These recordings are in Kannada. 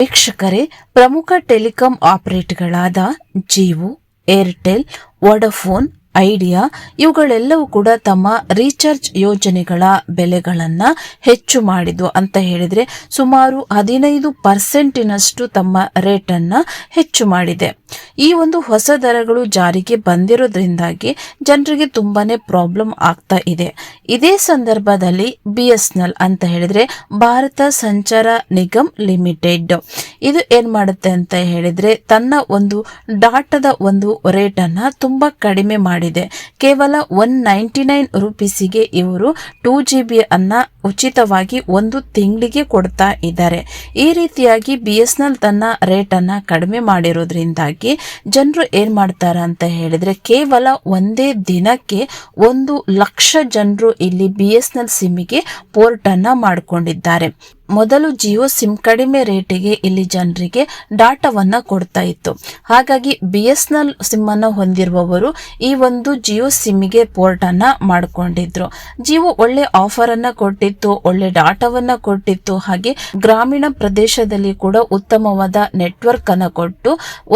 ವೀಕ್ಷಕರೇ, ಪ್ರಮುಖ ಟೆಲಿಕಾಂ ಆಪರೇಟ್ಗಳಾದ ಜಿಯೋ ಏರ್ಟೆಲ್ ವೋಡಾಫೋನ್ ಐಡಿಯಾ ಇವುಗಳೆಲ್ಲವೂ ಕೂಡ ತಮ್ಮ ರೀಚಾರ್ಜ್ ಯೋಜನೆಗಳ ಬೆಲೆಗಳನ್ನು ಹೆಚ್ಚು ಮಾಡಿದ್ವು ಅಂತ ಹೇಳಿದರೆ ಸುಮಾರು ಹದಿನೈದು ಪರ್ಸೆಂಟಿನಷ್ಟು ತಮ್ಮ ರೇಟನ್ನು ಹೆಚ್ಚು ಮಾಡಿದೆ. ಈ ಒಂದು ಹೊಸ ದರಗಳು ಜಾರಿಗೆ ಬಂದಿರೋದ್ರಿಂದಾಗಿ ಜನರಿಗೆ ತುಂಬಾನೇ ಪ್ರಾಬ್ಲಮ್ ಆಗ್ತಾ ಇದೆ. ಇದೇ ಸಂದರ್ಭದಲ್ಲಿ ಬಿ ಎಸ್ ಎನ್ ಅಂತ ಹೇಳಿದ್ರೆ ಭಾರತ ಸಂಚಾರ ನಿಗಮ್ ಲಿಮಿಟೆಡ್. ಇದು ಏನ್ ಮಾಡುತ್ತೆ ಅಂತ ಹೇಳಿದ್ರೆ ತನ್ನ ಒಂದು ಡಾಟಾದ ಒಂದು ರೇಟ್ ಅನ್ನ ತುಂಬಾ ಕಡಿಮೆ ಮಾಡಿದೆ. ಕೇವಲ ಒನ್ ನೈಂಟಿ ನೈನ್ ರುಪೀಸಿಗೆ ಇವರು ಟೂ ಜಿ ಬಿ ಅನ್ನ ಉಚಿತವಾಗಿ ಒಂದು ತಿಂಗಳಿಗೆ ಕೊಡ್ತಾ ಇದ್ದಾರೆ. ಈ ರೀತಿಯಾಗಿ ಬಿ ಎಸ್ ಎನ್ ಎಲ್ ತನ್ನ ರೇಟನ್ನು ಕಡಿಮೆ ಮಾಡಿರೋದ್ರಿಂದಾಗಿ ಜನರು ಏನು ಮಾಡ್ತಾರೆ ಅಂತ ಹೇಳಿದರೆ ಕೇವಲ ಒಂದೇ ದಿನಕ್ಕೆ ಒಂದು ಲಕ್ಷ ಜನರು ಇಲ್ಲಿ ಬಿ ಎಸ್ ಎನ್ ಸಿಮ್ಮಿಗೆ ಪೋರ್ಟನ್ನು ಮಾಡಿಕೊಂಡಿದ್ದಾರೆ. ಮೊದಲು ಜಿಯೋ ಸಿಮ್ ಕಡಿಮೆ ರೇಟಿಗೆ ಇಲ್ಲಿ ಜನರಿಗೆ ಡಾಟಾವನ್ನು ಕೊಡ್ತಾ ಇತ್ತು. ಹಾಗಾಗಿ ಬಿ ಎಸ್ ಎನ್ ಎಲ್ ಸಿಮ್ಮನ್ನು ಹೊಂದಿರುವವರು ಈ ಒಂದು ಜಿಯೋ ಸಿಮ್ಗೆ ಪೋರ್ಟನ್ನು ಮಾಡಿಕೊಂಡಿದ್ರು. ಜಿಯೋ ಒಳ್ಳೆ ಆಫರ್ ಅನ್ನ ಕೊಟ್ಟಿತ್ತು, ಒಳ್ಳೆ ಡಾಟಾವನ್ನು ಕೊಟ್ಟಿತ್ತು. ಹಾಗೆ ಗ್ರಾಮೀಣ ಪ್ರದೇಶದಲ್ಲಿ ಕೂಡ ಉತ್ತಮವಾದ ನೆಟ್ವರ್ಕ್ ಅನ್ನು ಕೊಟ್ಟು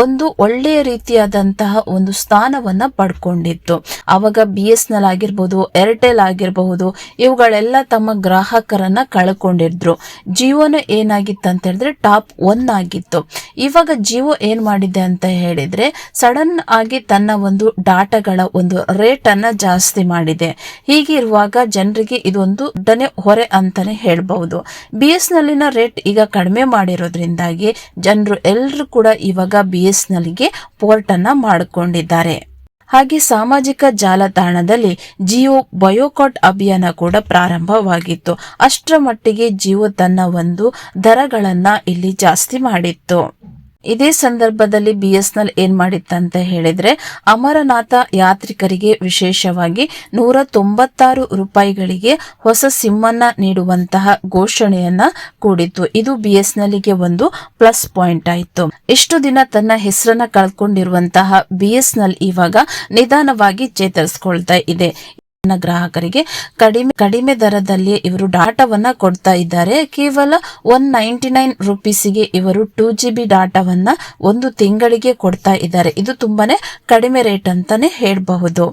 ಒಂದು ಒಳ್ಳೆಯ ರೀತಿಯಾದಂತಹ ಒಂದು ಸ್ಥಾನವನ್ನ ಪಡ್ಕೊಂಡಿತ್ತು. ಅವಾಗ ಬಿ ಎಸ್ ಎನ್ ಆಗಿರ್ಬೋದು, ಏರ್ಟೆಲ್ ಆಗಿರಬಹುದು, ಇವುಗಳೆಲ್ಲ ತಮ್ಮ ಗ್ರಾಹಕರನ್ನ ಕಳ್ಕೊಂಡಿದ್ರು. ಜಿಯೋನ ಏನಾಗಿತ್ತು ಅಂತ ಹೇಳಿದ್ರೆ ಟಾಪ್ ಒನ್ ಆಗಿತ್ತು. ಇವಾಗ ಜಿಯೋ ಏನು ಮಾಡಿದೆ ಅಂತ ಹೇಳಿದ್ರೆ ಸಡನ್ ಆಗಿ ತನ್ನ ಒಂದು ಡಾಟಾಗಳ ಒಂದು ರೇಟ್ ಅನ್ನ ಜಾಸ್ತಿ ಮಾಡಿದೆ. ಹೀಗಿರುವಾಗ ಜನರಿಗೆ ಇದೊಂದು ದೊಡ್ಡನೆ ಹೊರೆ ಅಂತಲೇ ಹೇಳ್ಬಹುದು. ಬಿ ಎಸ್ ನಲ್ಲಿನ ರೇಟ್ ಈಗ ಕಡಿಮೆ ಮಾಡಿರೋದ್ರಿಂದಾಗಿ ಜನರು ಎಲ್ಲರೂ ಕೂಡ ಇವಾಗ ಬಿ ಎಸ್ ನಲ್ಲಿಗೆ ಪೋರ್ಟ್ ಅನ್ನ ಮಾಡಿಕೊಂಡಿದ್ದಾರೆ. ಹಾಗೆ ಸಾಮಾಜಿಕ ಜಾಲತಾಣದಲ್ಲಿ ಜಿಯೋ ಬಯೋಕಾಟ್ ಅಭಿಯಾನ ಕೂಡ ಪ್ರಾರಂಭವಾಗಿತ್ತು. ಅಷ್ಟರ ಮಟ್ಟಿಗೆ ಜಿಯೋ ತನ್ನ ಒಂದು ದರಗಳನ್ನ ಇಲ್ಲಿ ಜಾಸ್ತಿ ಮಾಡಿತ್ತು. ಇದೇ ಸಂದರ್ಭದಲ್ಲಿ ಬಿ ಎಸ್ ಎಲ್ ಏನ್ ಮಾಡಿತ್ತಂತ ಹೇಳಿದ್ರೆ ಅಮರನಾಥ ಯಾತ್ರಿಕರಿಗೆ ವಿಶೇಷವಾಗಿ ನೂರ ತೊಂಬತ್ತಾರು ರೂಪಾಯಿಗಳಿಗೆ ಹೊಸ ಸಿಮ್ ಅನ್ನ ನೀಡುವಂತಹ ಘೋಷಣೆಯನ್ನ ಕೂಡಿತ್ತು. ಇದು ಬಿ ಎಸ್ಗೆ ಒಂದು ಪ್ಲಸ್ ಪಾಯಿಂಟ್ ಆಯಿತು. ಇಷ್ಟು ದಿನ ತನ್ನ ಹೆಸರನ್ನ ಕಳ್ಕೊಂಡಿರುವಂತಹ ಬಿ ಎಸ್ ಎನ್ ಇವಾಗ ನಿಧಾನವಾಗಿ ಚೇತರಿಸಿಕೊಳ್ತಾ ಇದೆ. ಗ್ರಾಹಕರಿಗೆ ಕಡಿಮೆ ಕಡಿಮೆ ದರದಲ್ಲಿ ಇವರು ಡಾಟಾವನ್ನ ಕೊಡ್ತಾ ಇದ್ದಾರೆ. ಕೇವಲ ಒನ್ ನೈಂಟಿ ನೈನ್ ರುಪೀಸ್ಗೆ ಇವರು ಟೂ ಜಿ ಬಿ ಡಾಟಾವನ್ನ ಒಂದು ತಿಂಗಳಿಗೆ ಕೊಡ್ತಾ ಇದ್ದಾರೆ. ಇದು ತುಂಬಾನೇ ಕಡಿಮೆ ರೇಟ್ ಅಂತಾನೆ ಹೇಳಬಹುದು.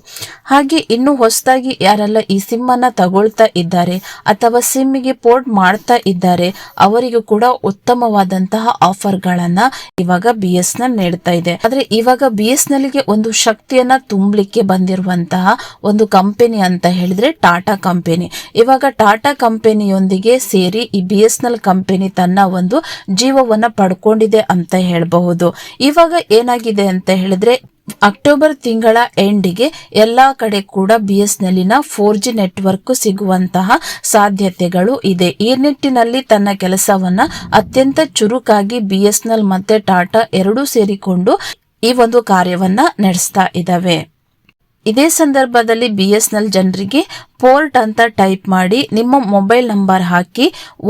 ಹಾಗೆ ಇನ್ನು ಹೊಸದಾಗಿ ಯಾರೆಲ್ಲ ಈ ಸಿಮ್ ಅನ್ನ ತಗೊಳ್ತಾ ಇದ್ದಾರೆ ಅಥವಾ ಸಿಮ್ಗೆ ಪೋರ್ಟ್ ಮಾಡ್ತಾ ಇದ್ದಾರೆ, ಅವರಿಗೂ ಕೂಡ ಉತ್ತಮವಾದಂತಹ ಆಫರ್ಗಳನ್ನ ಇವಾಗ ಬಿ ಎಸ್ ಎನ್ ನೀಡ್ತಾ ಇದೆ. ಆದ್ರೆ ಇವಾಗ ಬಿ ಎಸ್ಗೆ ಒಂದು ಶಕ್ತಿಯನ್ನ ತುಂಬಲಿಕ್ಕೆ ಬಂದಿರುವಂತಹ ಒಂದು ಕಂಪನಿ ಅಂತ ಹೇಳಿದ್ರೆ ಟಾಟಾ ಕಂಪನಿ. ಇವಾಗ ಟಾಟಾ ಕಂಪನಿಯೊಂದಿಗೆ ಸೇರಿ ಈ ಬಿ ಎಸ್ ಎನ್ ಕಂಪನಿ ತನ್ನ ಒಂದು ಜೀವವನ್ನ ಪಡ್ಕೊಂಡಿದೆ ಅಂತ ಹೇಳಬಹುದು. ಇವಾಗ ಏನಾಗಿದೆ ಅಂತ ಹೇಳಿದ್ರೆ, ಅಕ್ಟೋಬರ್ ತಿಂಗಳ ಎಂಡಿಗೆ ಎಲ್ಲಾ ಕಡೆ ಕೂಡ ಬಿ ಎಸ್ ನಲ್ಲಿನ ಫೋರ್ ಜಿ ನೆಟ್ವರ್ಕ್ ಸಿಗುವಂತಹ ಸಾಧ್ಯತೆಗಳು ಇದೆ. ಈ ನಿಟ್ಟಿನಲ್ಲಿ ತನ್ನ ಕೆಲಸವನ್ನ ಅತ್ಯಂತ ಚುರುಕಾಗಿ ಬಿ ಎಸ್ ಎನ್ ಮತ್ತೆ ಟಾಟಾ ಎರಡೂ ಸೇರಿಕೊಂಡು ಈ ಒಂದು ಕಾರ್ಯವನ್ನ ನಡೆಸ್ತಾ ಇದ್ದಾವೆ. ಇದೇ ಸಂದರ್ಭದಲ್ಲಿ ಬಿ ಎಸ್ ಎನ್ ಜನರಿಗೆ ಪೋರ್ಟ್ ಅಂತ ಟೈಪ್ ಮಾಡಿ ನಿಮ್ಮ ಮೊಬೈಲ್ ನಂಬರ್ ಹಾಕಿ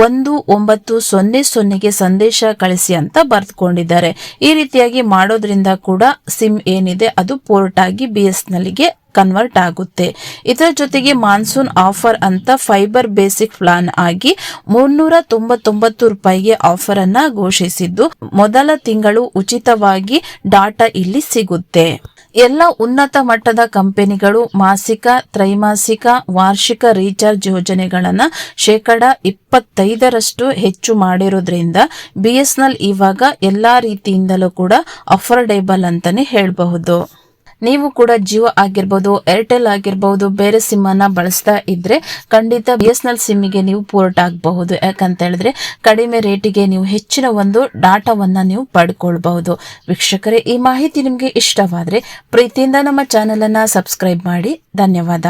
ಒಂದು ಒಂಬತ್ತು ಸೊನ್ನೆ ಸೊನ್ನೆಗೆ ಸಂದೇಶ ಕಳಿಸಿ ಅಂತ ಬರೆದುಕೊಂಡಿದ್ದಾರೆ. ಈ ರೀತಿಯಾಗಿ ಮಾಡೋದ್ರಿಂದ ಕೂಡ ಸಿಮ್ ಏನಿದೆ ಅದು ಪೋರ್ಟ್ ಆಗಿ ಬಿ ಎಸ್ಗೆ ಕನ್ವರ್ಟ್ ಆಗುತ್ತೆ. ಇದರ ಜೊತೆಗೆ ಮಾನ್ಸೂನ್ ಆಫರ್ ಅಂತ ಫೈಬರ್ ಬೇಸಿಕ್ ಪ್ಲಾನ್ ಆಗಿ ಮುನ್ನೂರ ತೊಂಬತ್ತೊಂಬತ್ತು ರೂಪಾಯಿಗೆ ಆಫರ್ ಅನ್ನ ಘೋಷಿಸಿದ್ದು. ಮೊದಲ ತಿಂಗಳು ಉಚಿತವಾಗಿ ಡಾಟಾ ಇಲ್ಲಿ ಸಿಗುತ್ತೆ. ಎಲ್ಲ ಉನ್ನತ ಮಟ್ಟದ ಕಂಪನಿಗಳು ಮಾಸಿಕ, ತ್ರೈಮಾಸಿಕ, ವಾರ್ಷಿಕ ರೀಚಾರ್ಜ್ ಯೋಜನೆಗಳನ್ನು ಶೇಕಡ ಇಪ್ಪತ್ತೈದರಷ್ಟು ಹೆಚ್ಚು ಮಾಡಿರೋದ್ರಿಂದ ಬಿ ಎಸ್ ಇವಾಗ ಎಲ್ಲ ರೀತಿಯಿಂದಲೂ ಕೂಡ ಅಫೋರ್ಡೇಬಲ್ ಅಂತಲೇ ಹೇಳಬಹುದು. ನೀವು ಕೂಡ ಜಿಯೋ ಆಗಿರ್ಬೋದು ಏರ್ಟೆಲ್ ಆಗಿರ್ಬೋದು, ಬೇರೆ ಸಿಮ್ ಅನ್ನ ಬಳಸ್ತಾ ಇದ್ರೆ ಖಂಡಿತ ಬಿ ಎಸ್ ಎಲ್ ಸಿಮ್ಗೆ ನೀವು ಪೋರ್ಟ್ ಆಗಬಹುದು. ಯಾಕಂತ ಹೇಳಿದ್ರೆ ಕಡಿಮೆ ರೇಟಿಗೆ ನೀವು ಹೆಚ್ಚಿನ ಒಂದು ಡಾಟಾವನ್ನ ನೀವು ಪಡ್ಕೊಳ್ಬಹುದು. ವೀಕ್ಷಕರೇ, ಈ ಮಾಹಿತಿ ನಿಮಗೆ ಇಷ್ಟವಾದ್ರೆ ಪ್ರೀತಿಯಿಂದ ನಮ್ಮ ಚಾನೆಲ್ ಅನ್ನ ಸಬ್ಸ್ಕ್ರೈಬ್ ಮಾಡಿ. ಧನ್ಯವಾದ.